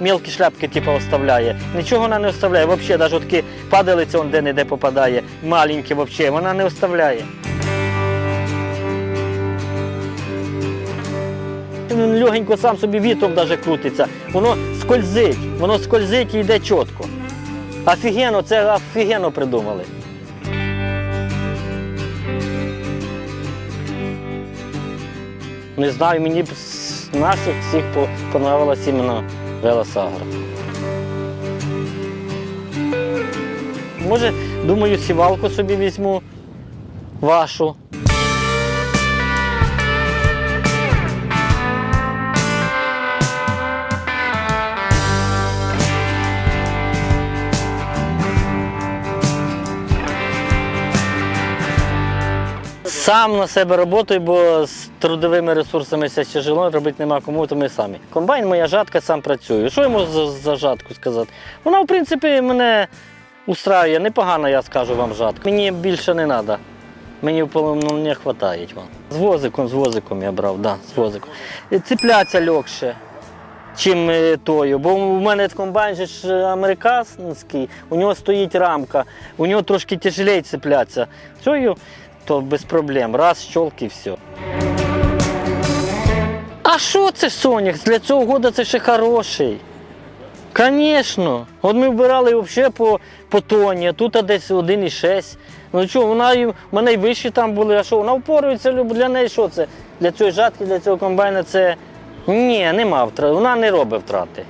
мелкі шляпки типу, оставляє. Нічого вона не оставляє. Взагалі, навіть такі падалиці, он де-не-де попадає, маленькі взагалі, вона не оставляє. Він легенько сам собі вітром даже крутиться. Воно скользить, воно скользить і йде чітко. Офігенно, це офігенно придумали. Не знаю, мені з наших всіх по- понравилась іменно велосагра. Може, думаю, сівалку собі візьму вашу. Сам на себе працюю, бо з трудовими ресурсами все жило, робити нема кому, то ми самі. Комбайн моя жатка сам працює. Що йому за, за жатку сказати? Вона, в принципі, мене устраює. Непогана, я скажу вам жатка. Мені більше не треба. Мені ну, не вистачає. З возиком, з возиком я брав, да, з возиком. І Цепляться легше, чим е, тою. Бо у мене комбайн же ж американський, у нього стоїть рамка, у нього трошки тяжелее цепляться. Тою, то без проблем. Раз, щолк і все. А що це Сонях? Для цього года це ще хороший. Звісно. От ми вбирали взагалі по, по тоні, а тут десь 1,6. Ну що, вона в мене й вищі там були, а що, вона впорується для неї що це? Для цієї жатки, для цього комбайна це. Ні, нема втрат, вона не робить втрати.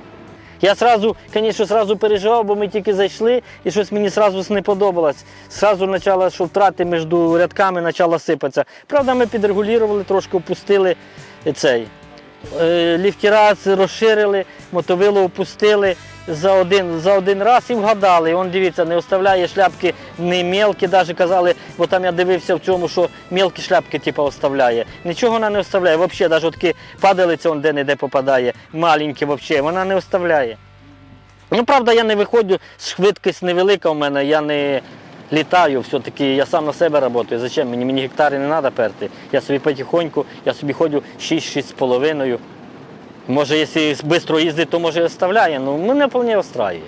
Я сразу, звісно, сразу переживав, бо ми тільки зайшли і щось мені сразу не подобалось. Сразу почало, що втрати між рядками почало сипатися. Правда, ми підрегулювали, трошки опустили цей. Е, Ліфтера розширили, мотовило опустили за один, за один раз і вгадали. І он дивіться, не оставляє шляпки не мелкі, навіть казали, бо там я дивився в цьому, що мелкі шляпки типу, оставляє. Нічого вона не оставляє. Взагалі, навіть такі падалиці, он де-не-де попадає, маленькі взагалі, вона не оставляє. Ну, правда, я не виходжу, швидкість невелика у мене, я не літаю, все-таки я сам на себе працюю. Зачем мені? Мені гектари не треба перти. Я собі потихоньку, я собі ходжу 6-6,5. Може, якщо швидко їздить, то може оставляє, ну мене вполне устраює.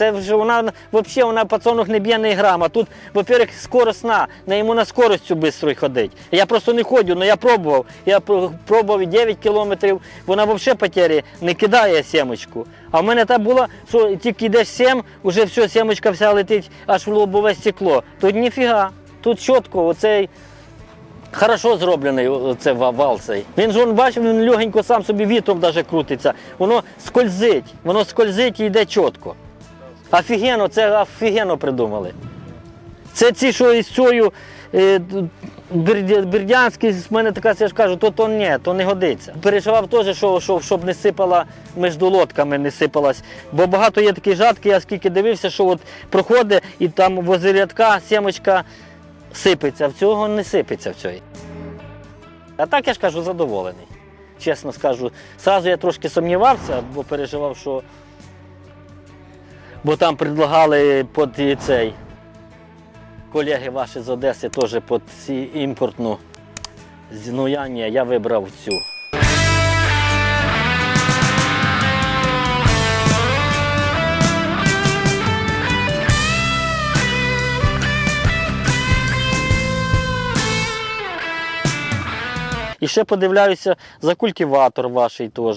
Це вже вона взагалі вона пацанок не б'є ні грама. Тут, во-первых, скоростна, на йому на скоростю швидко ходить. Я просто не ходжу, але я пробував. Я пробував і 9 кілометрів, вона взагалі потері не кидає сімочку. А в мене так було, що тільки йдеш 7, вже все, сімочка вся летить аж в лобове стекло. Тут ніфіга, тут чітко, оцей. Хорошо зроблений це вал цей. Він ж бачив, він легенько сам собі вітром даже крутиться. Воно скользить, воно скользить і йде чітко. Офігенно, це офігенно придумали. Це ці, що із цією е, Бердянський, з мене така, я ж кажу, то, то ні, то не годиться. Переживав теж, що, що, щоб не сипала між лодками, не сипалась. Бо багато є такі жатки, я скільки дивився, що от проходить і там возле рядка сімочка сипеться, в цього не сипеться в цій. А так я ж кажу, задоволений. Чесно скажу. Зразу я трошки сумнівався, бо переживав, що бо там предлагали під цей колеги ваші з Одеси теж під імпортну. З- Ну я вибрав цю. І ще подивляюся за культиватор ваш теж.